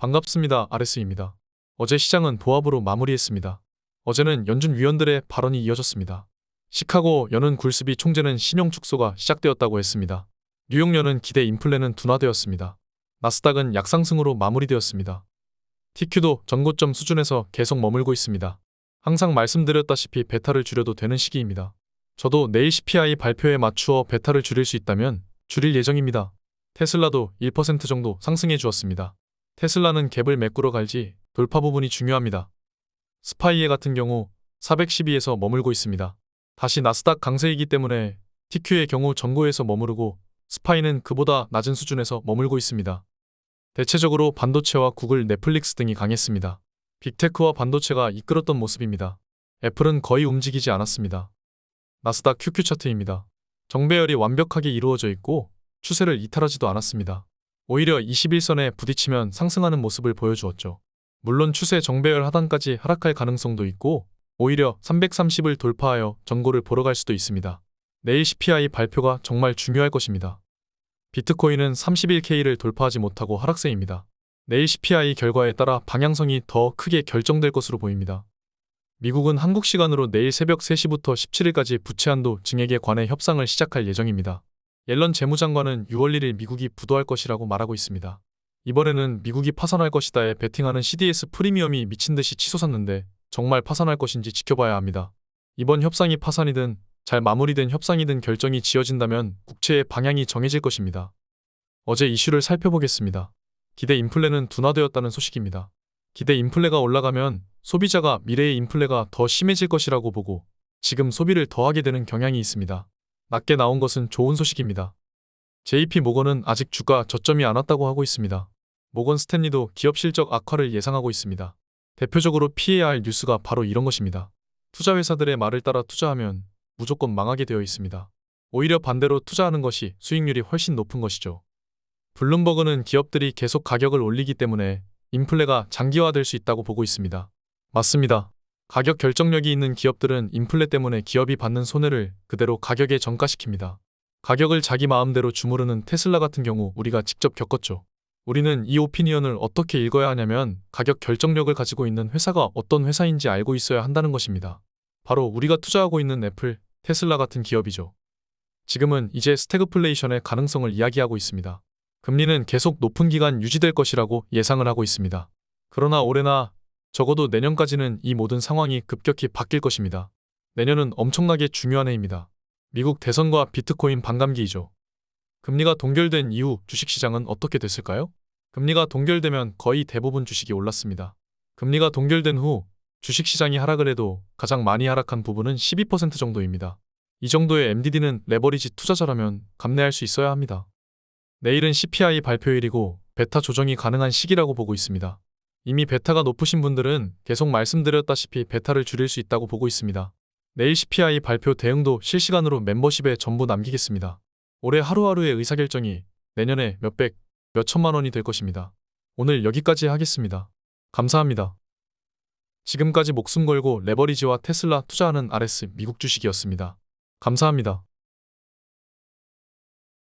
반갑습니다. 아레스입니다. 어제 시장은 보합으로 마무리했습니다. 어제는 연준 위원들의 발언이 이어졌습니다. 시카고 연은 굴스비 총재는 신용 축소가 시작되었다고 했습니다. 뉴욕 연은 기대 인플레는 둔화되었습니다. 나스닥은 약상승으로 마무리되었습니다. TQ도 전고점 수준에서 계속 머물고 있습니다. 항상 말씀드렸다시피 베타를 줄여도 되는 시기입니다. 저도 내일 CPI 발표에 맞추어 베타를 줄일 수 있다면 줄일 예정입니다. 테슬라도 1% 정도 상승해 주었습니다. 테슬라는 갭을 메꾸러 갈지 돌파 부분이 중요합니다. 스파이에 같은 경우 412에서 머물고 있습니다. 다시 나스닥 강세이기 때문에 TQ의 경우 전고에서 머무르고 스파이는 그보다 낮은 수준에서 머물고 있습니다. 대체적으로 반도체와 구글, 넷플릭스 등이 강했습니다. 빅테크와 반도체가 이끌었던 모습입니다. 애플은 거의 움직이지 않았습니다. 나스닥 QQ 차트입니다. 정배열이 완벽하게 이루어져 있고 추세를 이탈하지도 않았습니다. 오히려 21선에 부딪히면 상승하는 모습을 보여주었죠. 물론 추세 정배열 하단까지 하락할 가능성도 있고 오히려 330을 돌파하여 전고를 보러 갈 수도 있습니다. 내일 CPI 발표가 정말 중요할 것입니다. 비트코인은 31K를 돌파하지 못하고 하락세입니다. 내일 CPI 결과에 따라 방향성이 더 크게 결정될 것으로 보입니다. 미국은 한국 시간으로 내일 새벽 3시부터 17일까지 부채 한도 증액에 관해 협상을 시작할 예정입니다. 옐런 재무장관은 6월 1일 미국이 부도할 것이라고 말하고 있습니다. 이번에는 미국이 파산할 것이다에 베팅하는 CDS 프리미엄이 미친 듯이 치솟았는데 정말 파산할 것인지 지켜봐야 합니다. 이번 협상이 파산이든 잘 마무리된 협상이든 결정이 지어진다면 국채의 방향이 정해질 것입니다. 어제 이슈를 살펴보겠습니다. 기대 인플레는 둔화되었다는 소식입니다. 기대 인플레가 올라가면 소비자가 미래의 인플레가 더 심해질 것이라고 보고 지금 소비를 더하게 되는 경향이 있습니다. 낮게 나온 것은 좋은 소식입니다. JP 모건은 아직 주가 저점이 안 왔다고 하고 있습니다. 모건 스탠리도 기업 실적 악화를 예상하고 있습니다. 대표적으로 피해야 할 뉴스가 바로 이런 것입니다. 투자회사들의 말을 따라 투자하면 무조건 망하게 되어 있습니다. 오히려 반대로 투자하는 것이 수익률이 훨씬 높은 것이죠. 블룸버그는 기업들이 계속 가격을 올리기 때문에 인플레가 장기화될 수 있다고 보고 있습니다. 맞습니다. 가격 결정력이 있는 기업들은 인플레 때문에 기업이 받는 손해를 그대로 가격에 전가시킵니다. 가격을 자기 마음대로 주무르는 테슬라 같은 경우 우리가 직접 겪었죠. 우리는 이 오피니언을 어떻게 읽어야 하냐면 가격 결정력을 가지고 있는 회사가 어떤 회사인지 알고 있어야 한다는 것입니다. 바로 우리가 투자하고 있는 애플, 테슬라 같은 기업이죠. 지금은 이제 스태그플레이션의 가능성을 이야기하고 있습니다. 금리는 계속 높은 기간 유지될 것이라고 예상을 하고 있습니다. 그러나 올해나 적어도 내년까지는 이 모든 상황이 급격히 바뀔 것입니다. 내년은 엄청나게 중요한 해입니다. 미국 대선과 비트코인 반감기이죠. 금리가 동결된 이후 주식시장은 어떻게 됐을까요? 금리가 동결되면 거의 대부분 주식이 올랐습니다. 금리가 동결된 후 주식시장이 하락을 해도 가장 많이 하락한 부분은 12% 정도입니다. 이 정도의 MDD는 레버리지 투자자라면 감내할 수 있어야 합니다. 내일은 CPI 발표일이고 베타 조정이 가능한 시기라고 보고 있습니다. 이미 베타가 높으신 분들은 계속 말씀드렸다시피 베타를 줄일 수 있다고 보고 있습니다. 내일 CPI 발표 대응도 실시간으로 멤버십에 전부 남기겠습니다. 올해 하루하루의 의사결정이 내년에 몇백, 몇천만 원이 될 것입니다. 오늘 여기까지 하겠습니다. 감사합니다. 지금까지 목숨 걸고 레버리지와 테슬라 투자하는 RS 미국 주식이었습니다. 감사합니다.